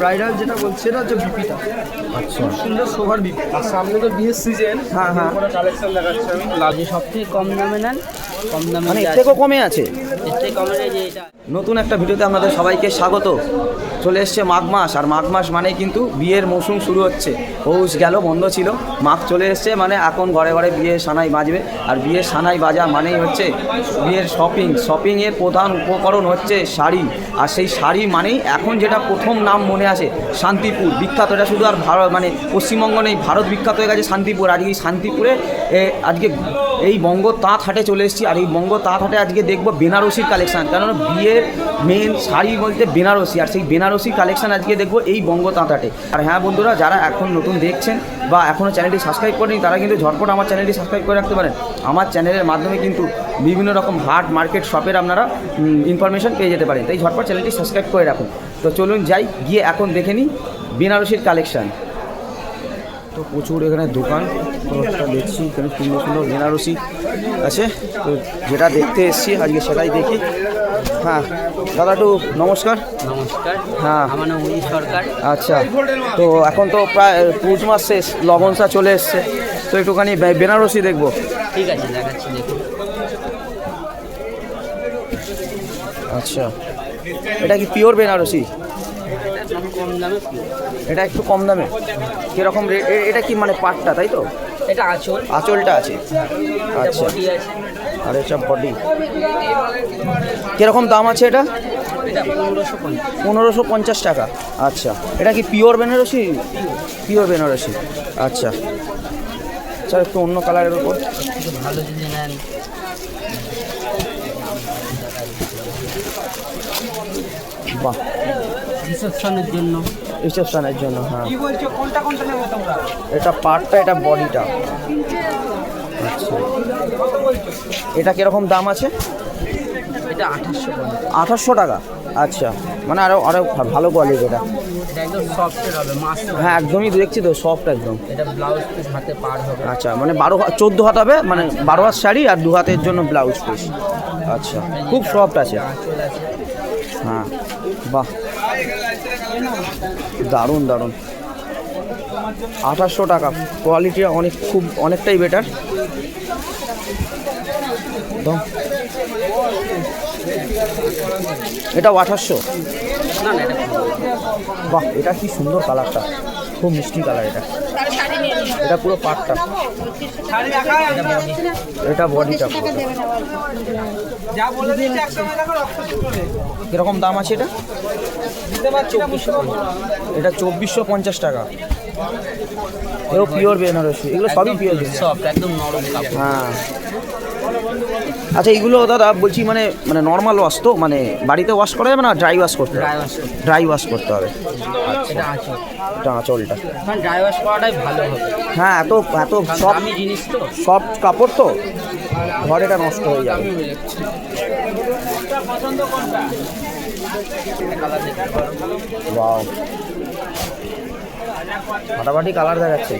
Bridal যেটা বলছে না যে বিপিটা আচ্ছা। সুন্দর সোভার বিপি আর সামনে তো বিয়ের সিজন হ্যাঁ, হ্যাঁ। কালেকশন দেখাচ্ছি আমি। লাগে সব থেকে কম দামে নেন কম দামে মানে এর থেকেও কমে আছে? নতুন একটা ভিডিওতে আপনাদের সবাইকে স্বাগত। চলে এসছে মাঘ মাস, আর মাঘ মাস মানে কিন্তু বিয়ের মৌসুম শুরু হচ্ছে। পৌষ গেল, বন্ধ ছিল। মাঘ চলে এসছে মানে এখন ঘরে ঘরে বিয়ের সানাই বাজবে। আর বিয়ের সানাই বাজা মানেই হচ্ছে বিয়ের শপিং শপিংয়ের প্রধান উপকরণ হচ্ছে শাড়ি। আর সেই শাড়ি মানেই এখন যেটা প্রথম নাম মনে আসে শান্তিপুর। বিখ্যাত এটা শুধু আর ভারত মানে পশ্চিমবঙ্গ নেই, ভারত বিখ্যাত হয়ে গেছে শান্তিপুর। আজকে এই শান্তিপুরে আজকে এই বঙ্গ তাঁত হাটে চলে এসেছি, আর এই বঙ্গ তাঁত হাটে আজকে দেখব বেনারসির কালেকশান। কারণ বিয়ের মেন শাড়ি বলতে বেনারসি, আর সেই বেনারসি কালেকশান আজকে দেখব এই বঙ্গ তাঁত হাটে। আর হ্যাঁ বন্ধুরা, যারা এখন নতুন দেখছেন বা এখনও চ্যানেলটি সাবস্ক্রাইব করেনি তারা কিন্তু ঝটপট আমার চ্যানেলটি সাবস্ক্রাইব করে রাখতে পারেন। আমার চ্যানেলের মাধ্যমে কিন্তু বিভিন্ন রকম হাট মার্কেট শপের আপনারা ইনফরমেশন পেয়ে যেতে পারেন। তাই ঝটপট চ্যানেলটি সাবস্ক্রাইব করে রাখুন। তো চলুন যাই, গিয়ে এখন দেখে নিই বেনারসির কালেকশন। তো প্রচুর এখানে দোকান তো একটা দেখছি এখানে সুন্দর সুন্দর বেনারসি আছে। তো যেটা দেখতে এসছি আজকে সেটাই দেখি। হ্যাঁ দাদা একটু নমস্কার। নমস্কার হ্যাঁ। আমার নাম উদিত সরকার। আচ্ছা তো এখন তো প্রায় পৌষ মাস শেষ লবণসা চলে এসছে। তো একটুখানি বেনারসি দেখব। ঠিক আছে দেখাচ্ছি দেখুন আচ্ছা এটা কি পিওর বেনারসি? এটা একটু কম দামে। কীরকম রেট এটা কি মানে পাটটা তাই তো? এটা আঁচল। আঁচলটা আছে। আচ্ছা। আর এটা বডি কীরকম দাম আছে এটা? এটা পনেরোশো পঞ্চাশ। টাকা। আচ্ছা। এটা কি পিওর বেনারসি? পিওর বেনারসি। আচ্ছা। স্যার একটু অন্য কালারের উপর। ভালো যদি নেন। বাহ। রিসেপশনের জন্য। রিসেপশনের জন্য হ্যাঁ। কি বলছো? কোনটা কোনটা নেব তোমরা? এটা পার্টটা এটা বডিটা। আচ্ছা। এটা কীরকম দাম আছে? এটা আঠাশশো আঠাশশো টাকা। আচ্ছা। মানে আরও আরও ভালো কোয়ালিটি এটা। এটা একদম সফটের হবে হ্যাঁ একদমই দেখছি তো সফট একদম। এটা ব্লাউজ পিস হাতে পার হবে। আচ্ছা মানে বারো চোদ্দ হাত হবে মানে বারো হাত শাড়ি আর দু হাতের জন্য ব্লাউজ পিস আচ্ছা। খুব সফট আছে। হ্যাঁ। বাহ। দারুণ দারুণ। আঠাশশো টাকা। কোয়ালিটি অনেক, খুব অনেকটাই বেটার এটাও আঠাশশো। বাহ, এটা কি সুন্দর কালারটা খুব মিষ্টি কালার এটা। এটা পুরো পাটটা। এটা বডিটা কীরকম দাম আছে এটা? এটা চব্বিশশো পঞ্চাশ টাকা। এও পিওর বেনারসি এগুলো সবই পিওর সফট একদম নরম হ্যাঁ। আচ্ছা এইগুলো দাদা বলছি মানে মানে নর্মাল ওয়াশ তো? মানে বাড়িতে ওয়াশ করা যাবে না ড্রাই ওয়াশ করতে হবে? ড্রাই ওয়াশ করতে হবে। এটা আঁচল। এটা আঁচলটা। ড্রাই ওয়াশ করাটাই ভালো হবে। হ্যাঁ এত এত সব জিনিস তো। সফট কাপড় তো? ঘরে এটা নষ্ট হয়ে যাবে। ফাটাফাটি কালার দেখাচ্ছে।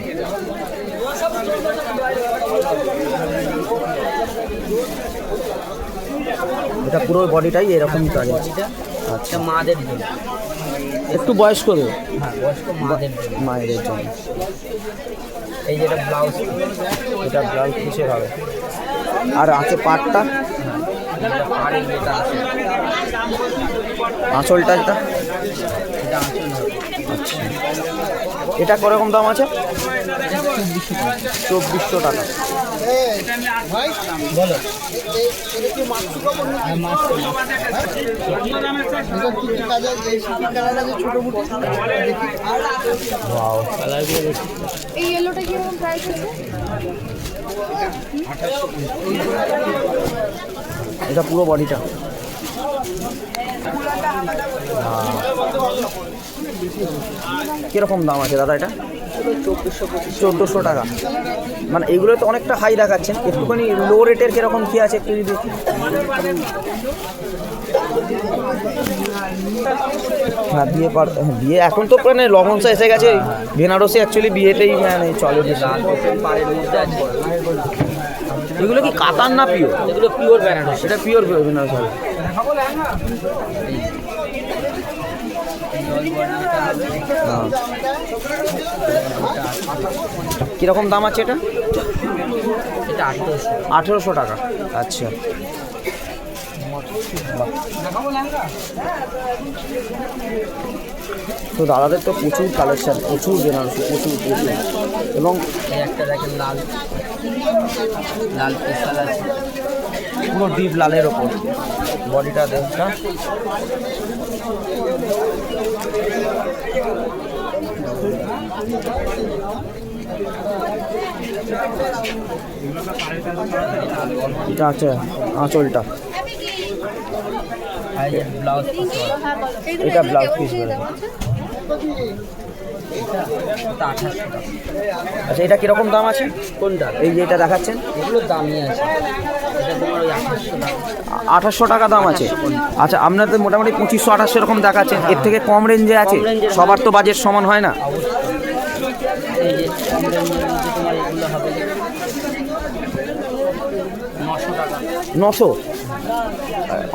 এটা পুরো বডিটাই এরকমই কাজ আচ্ছা। মাদের জন্য। একটু হ্যাঁ বয়স্ক মাদের জন্য। মায়েদের জন্য। এই যেটা ব্লাউজ এটা ব্লাউজ পিসের হবে? আর আছে পাটটা? আঁচলটা এটা? আচ্ছা। এটা কীরকম দাম আছে? চব্বিশশো টাকা। বলো মাছটা, ওয়াও কালারগুলো দেখি এই ইয়েলোটা কীরকম প্রাইস আছে? এটা পুরো বডিটা কীরকম দাম আছে দাদা এটা? চোদ্দোশো টাকা। মানে এগুলো তো অনেকটা হাই দেখাচ্ছেন। একটুখানি লো রেটের কীরকম কি আছে একটু যদি হ্যাঁ বিয়ে পার বিয়ে এখন তো মানে লবণসা এসে গেছে। বেনারসি অ্যাকচুয়ালি বিয়েতেই মানে চলে এগুলো কি কাতার না পিও এগুলো পিওর বেনারসি। সেটা পিওর বেনারসি হবে। কীরকম দাম আছে এটা? আঠেরোশো টাকা। আচ্ছা। তো দাদাদের তো প্রচুর কালেকশন প্রচুর বেনারসি প্রচুর প্রচুর। এবং একটা দেখেন লাল লাল পেশাল আছে পুরো ডিপ লালের ওপর। বডিটা দেখটা এটা আছে, আঁচলটা। এটা ব্লাউজ পিস আচ্ছা এটা কীরকম দাম আছে? কোনটা? এই যে এটা দেখাচ্ছেন। এগুলোর দামই আছে। আঠাশশো টাকা দাম আছে। আচ্ছা আপনাদের মোটামুটি পঁচিশশো, আঠাশশো এরকম দেখাচ্ছেন এর থেকে কম রেঞ্জে আছে? সবার তো বাজেট সমান হয় না? নশো।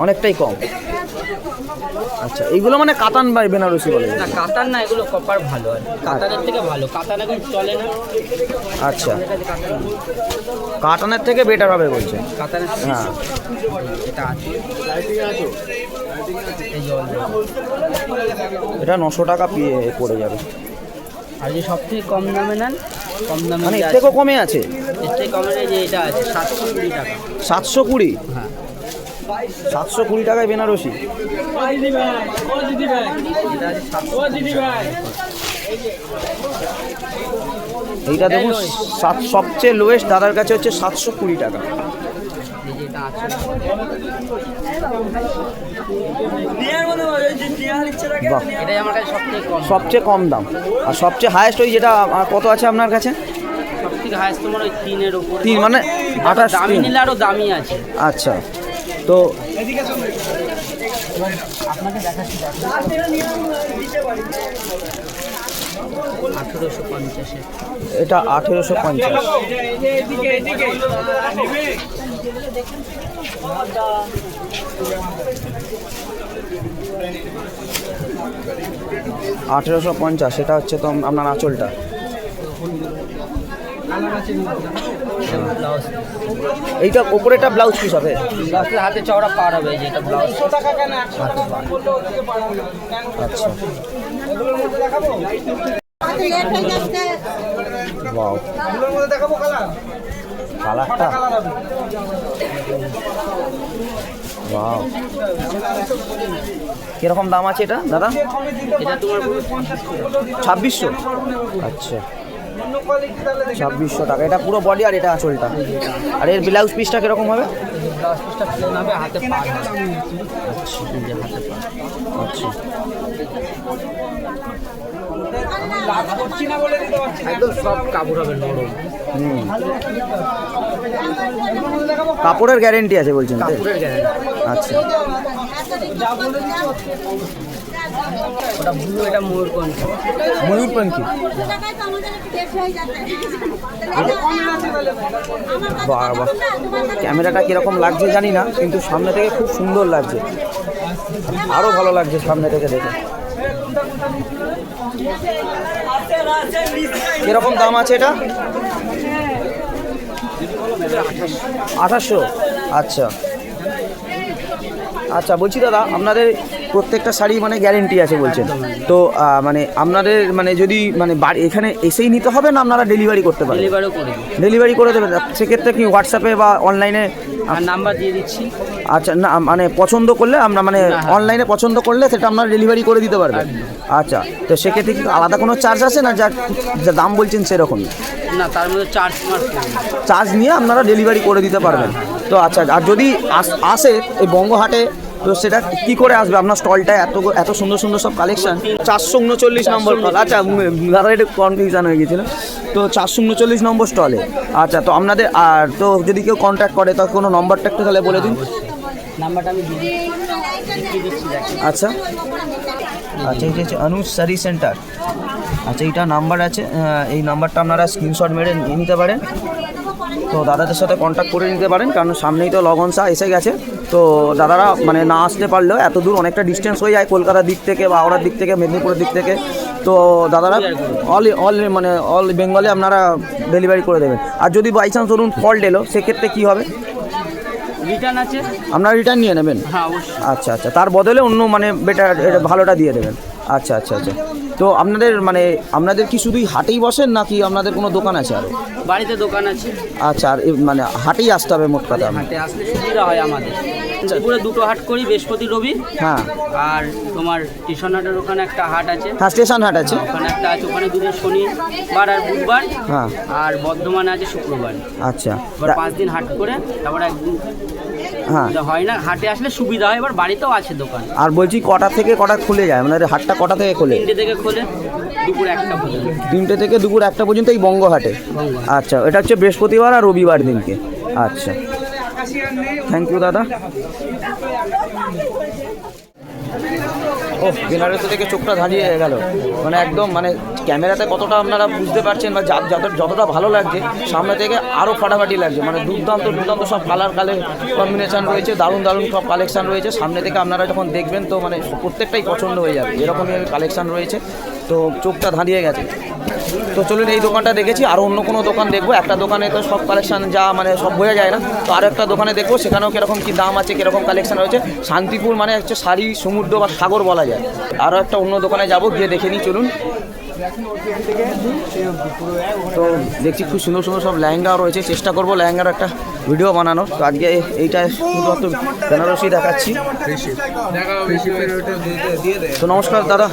অনেকটাই কম। আচ্ছা এইগুলো মানে কাতান বাই বেনারসি বলে? না কাতার না এগুলো কপার ভালো আর কাতারের থেকে ভালো। কাতার এখন চলে না। আচ্ছা। কাতানের থেকে বেটার হবে বলছে। কাতারের থেকে হ্যাঁ। এটা আছে। এটা নশো টাকা পিয়ে পড়ে যাবে। আর যে সব থেকে কম দামে নেন কম দামে মানে এর থেকেও কমে আছে? এর থেকে কমে যে এটা আছে সাতশো কুড়ি টাকা। সাতশো কুড়ি? হ্যাঁ। সাতশো কুড়ি টাকায় বেনারসি। এইটা দেখুন সাত সবচেয়ে লোয়েস্ট দাদার কাছে হচ্ছে সাতশো কুড়ি টাকা। সবচেয়ে কম দাম। আর সবচেয়ে হায়েস্ট ওই যেটা কত আছে আপনার কাছে? তিন মানে আঠাশ দামি নিলে আরও দামি আছে। আচ্ছা। তো এটা আঠেরোশো পঞ্চাশ। আঠেরোশো পঞ্চাশ এটা হচ্ছে তো আপনার আঁচলটা। এইটা ওপরেটা ব্লাউজ পিস হবে। ব্লাউজের হাতে চওড়া পার হবে এই যে এটা ব্লাউজ। টাকা কেন? একশো টাকা বললে ওদিকে পাঠাবো কেন আচ্ছা। দেখাবো? কালার? কালারটা? কালার হবে। কীরকম দাম আছে এটা দাদা? এটা তোমার ছাব্বিশশো? আচ্ছা। ছাব্বিশশো টাকা। এটা পুরো বডি আর এটা আঁচলটা। আর এর ব্লাউজ পিসটা কীরকম হবে? আচ্ছা। একদম সব কাপড় হবে নরম। কাপড়ের গ্যারেন্টি আছে বলছেন আচ্ছা। ওটা ব্লু এটা ক্যামেরাটা কীরকম লাগছে জানি না, কিন্তু সামনে থেকে খুব সুন্দর লাগছে। আরও ভালো লাগছে সামনে থেকে দেখে। কীরকম দাম আছে এটা? আঠাশশো। আচ্ছা। আচ্ছা বলছি দাদা, আপনাদের প্রত্যেকটা শাড়ি মানে গ্যারেন্টি আছে বলছেন। তো মানে আপনাদের মানে যদি মানে বাড়ি এখানে এসেই নিতে হবে না আপনারা ডেলিভারি করতে পারেন ডেলিভারি করে দেবেন। সেক্ষেত্রে কি হোয়াটসঅ্যাপে বা অনলাইনে নাম্বার দিয়ে দিচ্ছি। আচ্ছা না মানে পছন্দ করলে আমরা মানে হ্যাঁ, হ্যাঁ। অনলাইনে পছন্দ করলে সেটা আপনারা ডেলিভারি করে দিতে পারবেন। আচ্ছা তো সেক্ষেত্রে কি আলাদা কোনো চার্জ আছে না যা যা দাম বলছেন সেরকমই না তার মধ্যে চার্জ চার্জ নিয়ে আপনারা ডেলিভারি করে দিতে পারবেন। তো আচ্ছা আর যদি আস- আসে এই বঙ্গহাটে তো সেটা কি করে আসবে? আপনার স্টলটা এত এত সুন্দর সুন্দর সব কালেকশন চারশো উনচল্লিশ নম্বর স্টল আচ্ছা দাদা একটু কনফিউশন হয়ে গেছিল। তো চারশো উনচল্লিশ নম্বর স্টলে আচ্ছা তো আপনাদের আর তো যদি কেউ কন্ট্যাক্ট করে তো কোনো নম্বরটা একটু তাহলে বলে দিন। নাম্বারটা আমি আচ্ছা। আচ্ছা অনুজ সারি সেন্টার আচ্ছা এইটা নাম্বার আছে এই নাম্বারটা আপনারা স্ক্রিনশট মেরে নিয়ে নিতে পারেন। তো দাদাদের সাথে কন্ট্যাক্ট করে নিতে পারেন কারণ সামনেই তো লগনসা এসে গেছে। তো দাদারা মানে না আসতে পারলেও এত দূর অনেকটা ডিস্টেন্স হয়ে যায় কলকাতার দিক থেকে বা হাওড়ার দিক থেকে মেদিনীপুরের দিক থেকে। তো দাদারা অল অল মানে অল বেঙ্গলে আপনারা ডেলিভারি করে দেবেন। আর যদি বাই চান্স ধরুন ফল্ট এলো সেক্ষেত্রে কী হবে? রিটার্ন আছে। আপনারা রিটার্ন নিয়ে নেবেন? হ্যাঁ আচ্ছা আচ্ছা তার বদলে অন্য মানে বেটার ভালোটা দিয়ে দেবেন। আচ্ছা আচ্ছা আচ্ছা। তো আপনাদের মানে আপনাদের কি শুধুই হাটেই বসেন নাকি আপনাদের কোনো দোকান আছে আরও বাড়িতে দোকান আছে। আচ্ছা আর এ- মানে হাটেই আসতে হবে মোট কথা? হাটে আসলে সুবিধা হয় আমাদের। দুপুরে দুটো হাট করি বৃহস্পতি রবি। হ্যাঁ। আর তোমার টিউশন হাটের ওখানে একটা হাট আছে। হ্যাঁ স্টেশন হাট আছে। ওখানে একটা আছে ওখানে দুটো শনিবার আর বুধবার। হ্যাঁ। আর বর্ধমানে আছে শুক্রবার। আচ্ছা। এবার পাঁচ দিন হাট করে তারপর একদিন হ্যাঁ। হয় না হাটে আসলে সুবিধা হয় এবার বাড়িতেও আছে দোকান। আর বলছি কটা থেকে কটা খুলে যায়? মানে হাটটা কটা থেকে খোলে? তিনটে থেকে খোলে দুপুর একটা পর্যন্ত। তিনটে থেকে দুপুর একটা পর্যন্ত এই বঙ্গহাটে? আচ্ছা এটা হচ্ছে বৃহস্পতিবার আর রবিবার দিনকে। আচ্ছা। থ্যাংক ইউ দাদা। ও বেনারসি থেকে চোখটা ধাঁধিয়ে গেল। মানে একদম মানে ক্যামেরাতে কতটা আপনারা বুঝতে পারছেন বা যাদের যতটা ভালো লাগছে, সামনে থেকে আরও ফাটাফাটি লাগছে। মানে দুর্দান্ত দুর্দান্ত সব কালার কালার কম্বিনেশান রয়েছে, দারুণ দারুণ সব কালেকশান রয়েছে। সামনে থেকে আপনারা যখন দেখবেন তো মানে প্রত্যেকটাই পছন্দ হয়ে যাবে। এরকমই কালেকশান রয়েছে। তো চোখটা ধাঁধিয়ে গেছে। তো চলুন এই দোকানটা দেখেছি, আর অন্য কোনো দোকান দেখব। একটা দোকানে তো সব কালেকশান যা মানে সব বোঝা যায় না। তো আরও একটা দোকানে দেখব, সেখানেও কীরকম কী দাম আছে, কীরকম কালেকশান রয়েছে। শান্তিপুর মানে হচ্ছে শাড়ি, সমুদ্র বা সাগর বলা যায়। আরও একটা অন্য দোকানে যাব, গিয়ে দেখে নিই, চলুন। তো দেখছি খুব সুন্দর সুন্দর সব লেহেঙ্গাও রয়েছে। চেষ্টা করব লেহেঙ্গার একটা ভিডিও বানানোর। তো আজকে এইটা শুধুমাত্র বেনারসি দেখাচ্ছি। তো নমস্কার দাদা।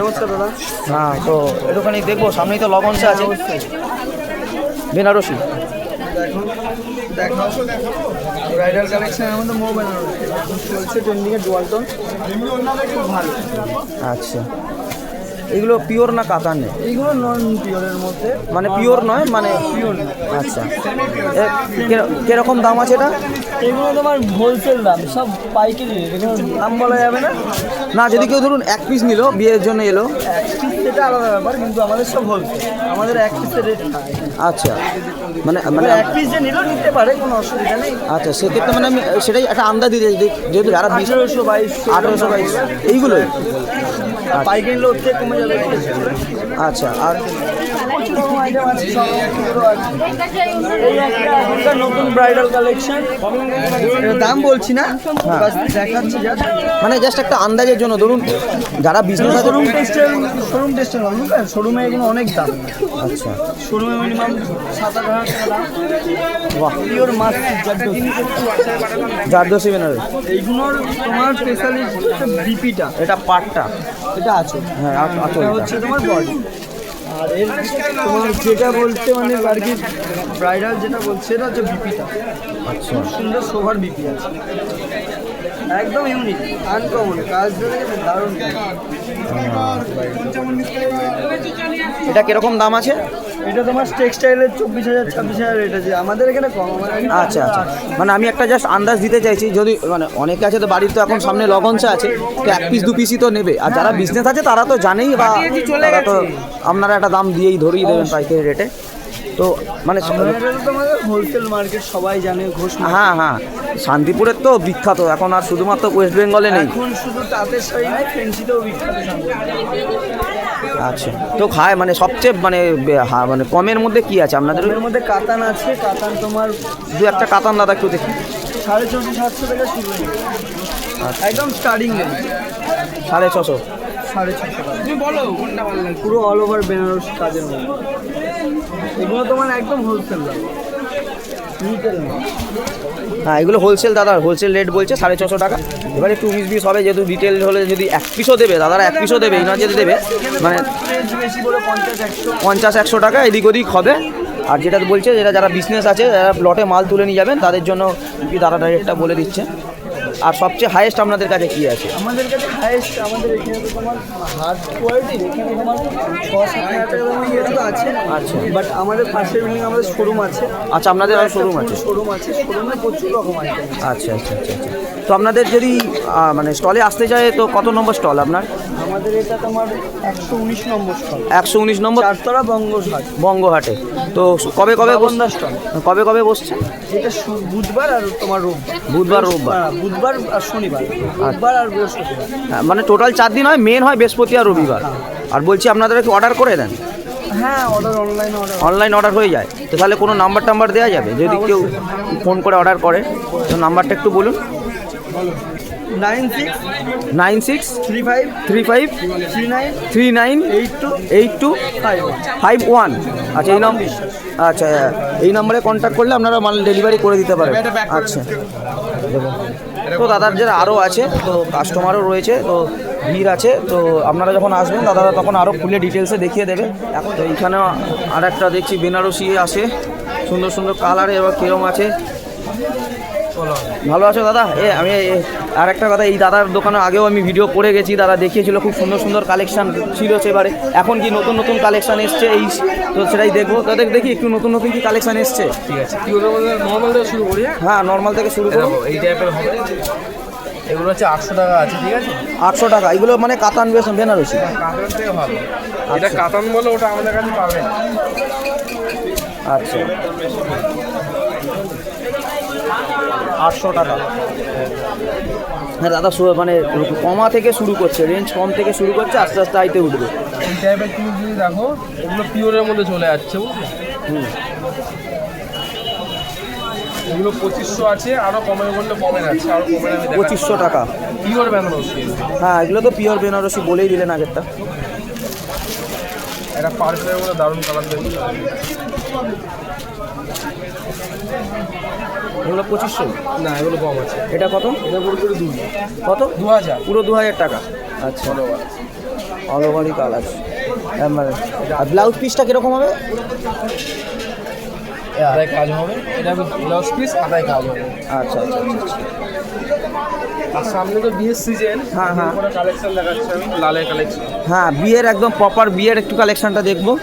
নমস্কার দাদা। হ্যাঁ তো একটুখানি দেখব সামনেই তো লগনসা আছে। বেনারসি। ব্রাইডাল কালেকশনের মধ্যে মো বেনারসি চলছে ট্রেন্ডিংয়ে ডুয়ালটন আচ্ছা। এগুলো পিওর না কাতা নেই এইগুলো নন পিওরের মধ্যে। মানে পিওর নয় মানে পিওর আচ্ছা। কীরকম দাম আছে এটা? এগুলো তোমার হোলসেল দাম সব পাইকারি দাম বলা যাবে না? না যদি কেউ ধরুন এক পিস নিল বিয়ের জন্য এলো। এক পিস সেটা আলাদা ব্যাপার কিন্তু আমাদের সব হোলসেল আমাদের এক পিসের রেট আচ্ছা। মানে মানে এক পিস যে নিলেও নিতে পারে কোনো অসুবিধা নেই। আচ্ছা সেক্ষেত্রে মানে আমি সেটাই একটা আন্দাজ দিতে যেহেতু যারা আঠেরোশো বাইশ আঠেরোশো বাইশ এইগুলোই। পাইকারি নিলে কমে যাবে। আচ্ছা আর আইটেম আছে সব রকমেরও আছে। এই একটা এখনকার নতুন ব্রাইডাল কালেকশন দাম বলছি না। দেখাচ্ছি মানে জাস্ট একটা আন্দাজের জন্য। ধরুন যারা বিজনেস আছে শোরুম টেস্টের শোরুম টেস্টের বুঝলেন শোরুমে এগুলো অনেক দাম। আচ্ছা। শোরুমে মিনিমাম সাত আট হাজার টাকা দাম। বাহ। পিওর মাছ জারদোসি জারদোসি বেনারস এইগুলোর তোমার বিপিটা এটা পাটটা এটা আছে। হ্যাঁ আ- আচল এটা হচ্ছে তোমার বডি আর এর তোমার যেটা বলতে মানে আর কি ব্রাইডাল যেটা বলছে না হচ্ছে বিপিটা। আচ্ছা। খুব সুন্দর সোভার বিপি আছে। একদম ইউনিক আনকমন দেখে দারুণ। এটা কীরকম দাম আছে? এটা তোমার টেক্সটাইলের চব্বিশ হাজার ছাব্বিশ হাজার রেট আছে। আমাদের এখানে কম আচ্ছা আচ্ছা। মানে আমি একটা জাস্ট আন্দাজ দিতে চাইছি যদি মানে অনেকে আছে তো বাড়ির তো এখন সামনে লগনসা আছে তো এক পিস দু পিসই তো নেবে। আর যারা বিজনেস আছে তারা তো জানেই বা তারা তো আপনারা একটা দাম দিয়েই ধরেই দেবেন পাইকারি রেটে তো মানে হোলসেল মার্কেট সবাই জানে ঘোষ হ্যাঁ হ্যাঁ। শান্তিপুরের তো বিখ্যাত এখন আর শুধুমাত্র ওয়েস্ট বেঙ্গলে নেই। এখন শুধু তাঁতের শাড়ি নয় ফেন্সিতেও বিখ্যাত আচ্ছা তো খায় মানে সবচেয়ে মানে মানে কমের মধ্যে কি আছে? আপনাদের এর মধ্যে কাতান আছে কাতান তোমার দু একটা কাতান দাদা একটু দেখি। সাড়ে ছশো সাতশো টাকা শুরু হয়ে একদম স্টার্টিং সাড়ে ছশো সাড়ে ছশো বলো পুরো অল ওভার বেনারস কাজের মধ্যে। এগুলো তোমার একদম হোলসেল হ্যাঁ এগুলো হোলসেল দাদা হোলসেল রেট বলছে সাড়ে ছশো টাকা। এবার একটু উনিশ বিশ হবে, যেহেতু রিটেল হলে যদি এক পিসও দেবে, দাদারা এক পিসও দেবে না যদি দেবে মানে পঞ্চাশ, একশো টাকা এদিক ওদিক হবে। আর যেটা বলছে, যেটা যারা বিজনেস আছে, যারা লটে মাল তুলে নিয়ে যাবেন, তাদের জন্য কি দাদাটা রেটটা বলে দিচ্ছে। আর সবচেয়ে হাইয়েস্ট আপনাদের কাছে কি আছে? আমাদের কাছে হাইয়েস্ট আমাদের এখানে তো তোমার হার্ড কোয়ালিটি এখানে তোমার ছ সাত হাজার টাকা দামের ইয়ে তো আছে। আচ্ছা। বাট আমাদের পাশের বিল্ডিং আমাদের শোরুম আছে। আচ্ছা আপনাদের আর শোরুম আছে? শোরুম আছে শোরুমে প্রচুর রকম আছে। আচ্ছা আচ্ছা আচ্ছা আচ্ছা। তো আপনাদের যদি মানে স্টলে আসতে চায় তো কত নম্বর স্টল আপনার? আমাদের এটা তোমার একশো উনিশ নম্বর স্টল। একশো উনিশ নম্বর? চারতলা বঙ্গঘাট। বঙ্গহাটে তো কবে কবে স্টল। কবে কবে বসছে? এটা বুধবার আর তোমার রোববার। বুধবার রোববার? হ্যাঁ, বুধবার আর শনিবার। বুধবার আর বৃহস্পতিবার। হ্যাঁ, মানে টোটাল চার দিন হয় মেন হয় বৃহস্পতি আর রবিবার। আর বলছি আপনারা কি অর্ডার করে দেন? হ্যাঁ order online order online order হয়ে যায়। তো তাহলে কোনো নাম্বার টাম্বার দেওয়া যাবে? যদি কেউ ফোন করে অর্ডার করে তো নাম্বারটা একটু বলুন। Nine six nine six three five three five three nine three nine eight two eight two five. Five one. আচ্ছা এই নম্বর আচ্ছা এই নম্বরে কন্ট্যাক্ট করলে আপনারা মাল ডেলিভারি করে দিতে পারেন। আচ্ছা। তো দাদার যারা আরও আছে তো কাস্টমারও রয়েছে তো ভিড় আছে তো আপনারা যখন আসবেন দাদারা তখন আরও খুলে ডিটেলসে দেখিয়ে দেবে। এখন তো এইখানে আর একটা দেখছি বেনারসি আছে সুন্দর সুন্দর কালার এবার কীরকম আছে। ভালো আছো দাদা? এ আমি আর একটা কথা এই দাদার দোকানে আগেও আমি ভিডিও করে গেছি দাদা দেখিয়েছিল খুব সুন্দর সুন্দর কালেকশান ছিল সেবারে এখন কি নতুন নতুন কালেকশন এসছে? এই তো সেটাই দেখব। তাদের দেখি একটু নতুন নতুন কি কালেকশন এসছে? ঠিক আছে। নর্মাল থেকে শুরু করি হ্যাঁ? হ্যাঁ নর্মাল থেকে শুরু করব এই টাইপের হবে। এগুলো হচ্ছে আটশো টাকা আছে ঠিক আছে? আটশো টাকা। এগুলো মানে কাতান বেশ বেনারসি। কাতান থেকে ভালো। এটা কাতান বলে ওটা আমাদের কাছে পাবে আচ্ছা। আটশো টাকা। হ্যাঁ দাদা মানে কমা থেকে শুরু করছে রেঞ্জ কম থেকে শুরু করছে আস্তে আস্তে আইতে উঠবে। এই টাইপের তুমি যদি দেখো এগুলো পিওরের মধ্যে চলে যাচ্ছে হুম। এগুলো পঁচিশশো আছে আরও কমে বললে কমে যাচ্ছে আরও কমে আমি পঁচিশশো টাকা। পিওর বেনারসি হ্যাঁ এগুলো তো পিওর বেনারসি বলেই দিলেন আগেরটা। এটা পার্পেলের মধ্যে দারুণ কালার দেখুন এগুলো পঁচিশশো? না এগুলো কম আছে। এটা কত? এটা পুরোপুরি দুই। কত? দু হাজার। পুরো দু হাজার টাকা। আচ্ছা। অল ওভারই কালার আর ব্লাউজ পিসটা কীরকম হবে? আদায় কাজ হবে। এটা ব্লাউজ পিস আদায় কাজ হবে। আচ্ছা আচ্ছা আর সামনে তো বিয়ের সিজন হ্যাঁ, হ্যাঁ। কালেকশন দেখাচ্ছি আমি? লালের কালেকশন হ্যাঁ বিয়ের একদম প্রপার বিয়ের একটু কালেকশনটা দেখব। এই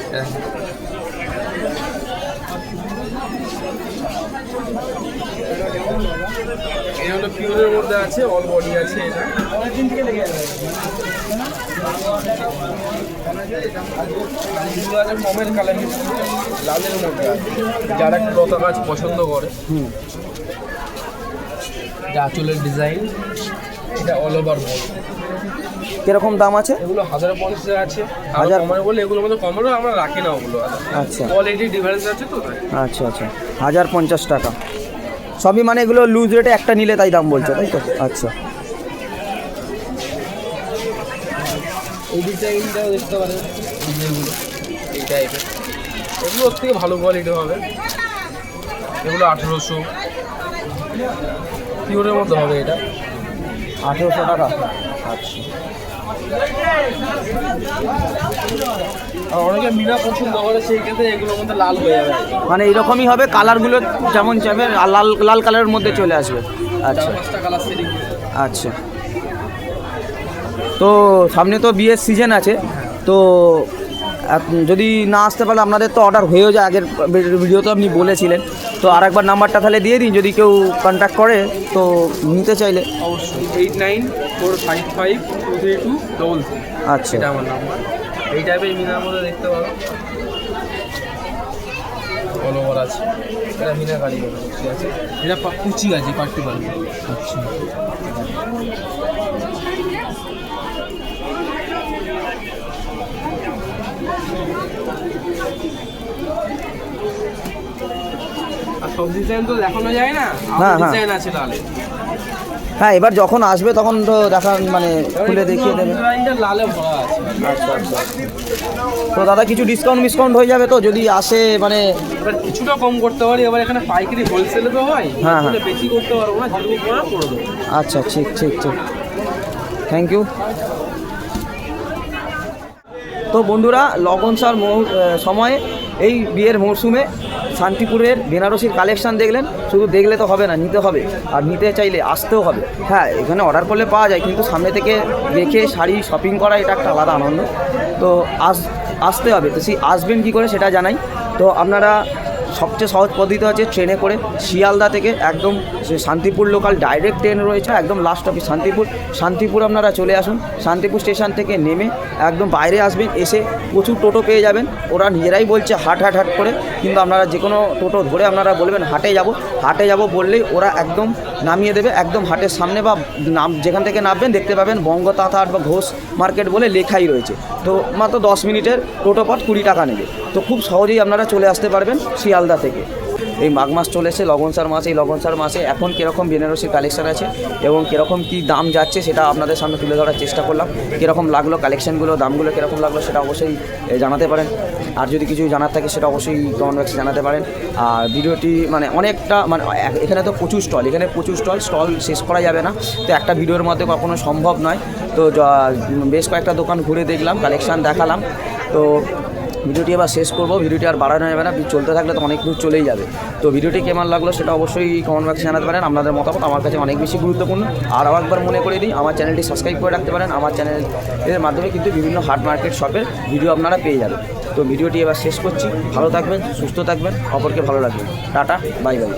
পিওরের মধ্যে আছে অল বডি আছে এটা। লালের মধ্যে যারা একটু লতা কাজ পছন্দ করে। আঁচলের ডিজাইন এটা অল ওভার বডি কীরকম দাম আছে? এগুলো হাজার পঞ্চাশে আছে। হাজার- কমের বলে এগুলো মধ্যে কমেরও আমরা রাখি না ওগুলো। আচ্ছা। কোয়ালিটি ডিফারেন্স আছে তো আচ্ছা আচ্ছা। হাজার পঞ্চাশ টাকা। সবই মানে এগুলো লুজ রেটে একটা নিলে তাই দাম বলছে তাই তো? আচ্ছা। এগুলো থেকে ভালো কোয়ালিটি হবে। এগুলো আঠেরোশো। পিওরের মধ্যে হবে এটা। আঠেরোশো টাকা। আচ্ছা। অনেকে মিনা পছন্দ করে সেই ক্ষেত্রে এগুলোর মধ্যে লাল হয়ে যাবে। মানে এরকমই হবে কালারগুলো যেমন যাবে লাল লাল কালারের মধ্যে চলে আসবে। আচ্ছা। আচ্ছা। তো সামনে তো বিয়ের সিজন আছে তো যদি না আসতে পারলে আপনাদের তো অর্ডার হয়েও যায় আগের ভিডিওতে আপনি বলেছিলেন। তো আর একবার নাম্বারটা তাহলে দিয়ে দিন যদি কেউ কন্ট্যাক্ট করে তো নিতে চাইলে। অবশ্যই। Eight nine four five five two three two double three. আচ্ছা। এটা আমার নাম্বার। এই টাইপের মিনার মধ্যে দেখতে পারো। অল ওভার আছে। এটা মিনা গাড়ি কুচি আছে? এটা পা- কুচি আছে পার্টি পারবে আচ্ছা। আর সব ডিজাইন তো দেখানো যায় না। ডিজাইন আছে লালে হ্যাঁ এবার যখন আসবে তখন তো দেখা মানে খুলে দেখিয়ে দেবে। আচ্ছা আচ্ছা তো দাদা কিছু ডিসকাউন্ট মিসকাউন্ট হয়ে যাবে তো? যদি আসে মানে এবার কিছুটা কম করতে পারি এবার এখানে পাইকারি হোলসেলে তো হয়। হ্যাঁ, হ্যাঁ। বেশি করতে পারব না যেটুকু করে করে দেবো আচ্ছা ঠিক ঠিক ঠিক। থ্যাংক ইউ তো বন্ধুরা লগন সার সময়ে এই বিয়ের মরশুমে শান্তিপুরের বেনারসির কালেকশান দেখলেন, শুধু দেখলে তো হবে না, নিতে হবে। আর নিতে চাইলে আসতেও হবে। হ্যাঁ এখানে অর্ডার করলে পাওয়া যায়, কিন্তু সামনে থেকে দেখে শাড়ি শপিং করা এটা একটা আলাদা আনন্দ। তো আস, আসতে হবে। তো সেই আসবেন কী করে সেটা জানাই। তো আপনারা সবচেয়ে সহজ পদ্ধতি হচ্ছে ট্রেনে করে শিয়ালদা থেকে একদম শান্তিপুর লোকাল ডাইরেক্ট ট্রেন রয়েছে, একদম লাস্ট অফিস শান্তিপুর। শান্তিপুর আপনারা চলে আসুন, শান্তিপুর স্টেশন থেকে নেমে একদম বাইরে আসবেন, এসে প্রচুর টোটো পেয়ে যাবেন। ওরা নিজেরাই বলছে হাট হাট হাট করে, কিন্তু আপনারা যে কোনো টোটো ধরে আপনারা বলবেন হাটে যাব। হাটে যাব বললেই ওরা একদম নামিয়ে দেবে, একদম হাটের সামনে বা নাম, যেখান থেকে নামবেন দেখতে পাবেন বঙ্গ বা ঘোষ মার্কেট বলে লেখাই রয়েছে। তো মাত্র দশ মিনিটের টোটো পথ কুড়ি টাকা নেবে। তো খুব সহজেই আপনারা চলে আসতে পারবেন শিয়ালদা থেকে। এই মাঘ মাস চলে এসে লগনসার মাসে, এই লগনসার মাসে এখন কীরকম বেনারসির কালেকশন আছে এবং কীরকম কী দাম যাচ্ছে সেটা আপনাদের সামনে তুলে ধরার চেষ্টা করলাম। কীরকম লাগল কালেকশনগুলো দামগুলো কীরকম লাগল সেটা অবশ্যই জানাতে পারেন। আর যদি কিছু জানার থাকে সেটা অবশ্যই কমেন্ট বক্সে জানাতে পারেন। আর ভিডিওটি মানে অনেকটা মানে এখানে তো প্রচুর স্টল এখানে প্রচুর স্টল স্টল শেষ করা যাবে না। তো একটা ভিডিওর মধ্যে কখনো সম্ভব নয়। তো বেশ কয়েকটা দোকান ঘুরে দেখলাম কালেকশান দেখালাম। তো ভিডিওটি এবার শেষ করব। ভিডিওটি আর বাড়ানো যাবে না চলতে থাকলে তো অনেক দূর চলেই যাবে। তো ভিডিওটি কেমন লাগল সেটা অবশ্যই কমেন্ট বক্সে জানাতে পারেন। আপনাদের মতামত আমার কাছে অনেক বেশি গুরুত্বপূর্ণ। আর একবার মনে করে দিই, আমার চ্যানেলটি সাবস্ক্রাইব করে রাখতে পারেন। আমার চ্যানেলের মাধ্যমে কিন্তু বিভিন্ন হাট মার্কেট শপের ভিডিও আপনারা পেয়ে যাবেন। তো ভিডিওটি এবার শেষ করছি। ভালো থাকবেন, সুস্থ থাকবেন, অপরকে ভালো রাখবেন। Tata bye bye